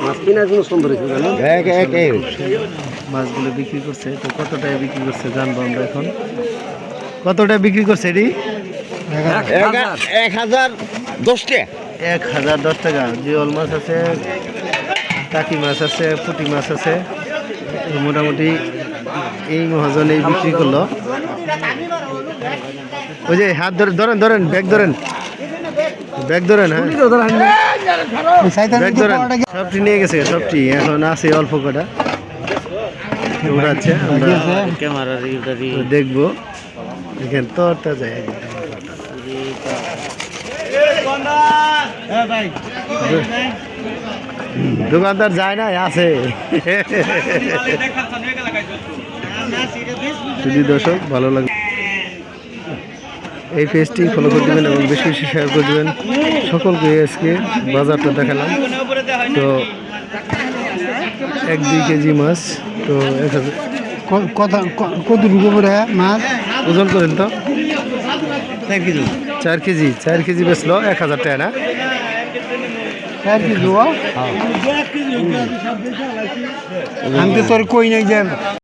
মাছ কিনার কোনো সুন্দর এক মাছগুলো বিক্রি করছে তো কত বিক্রি করছে জানব আমরা এখন। কত টাকা বিক্রি করছে এটি? এক- হাজার। দশটা এক হাজার দশ টাকা। জিওল মাছ আছে টাকি মাছ আছে পুঁটি মাছ আছে। মোটামুটি এই মহাজন এই বিক্রি করল। ওই যে হাত ধরে ধরেন ধরেন ব্যাগ ধরেন। ব্যাগ ধরেন হ্যাঁ ব্যাগ ধরেন সবটি নিয়ে গেছে সবটি এখন আছে অল্প কটা উড়াচ্ছে আমরা দেখব দেখেন তরটা যায় দোকানদার যায় না আছে যদি দর্শক ভালো লাগে এই পেজটি ফলো করে দেবেন এবং বেশি বেশি শেয়ার করে দেবেন। সকলকে আজকে বাজারটা দেখালাম। তো এক দুই কেজি মাছ তো এক হাজার কত কত ঢুকে মাছ? ওজন করেন তো। চার কেজি। চার কেজি বেচলো এক হাজার টাকা না? চার কেজি আমি তো তোর কই নাই যে?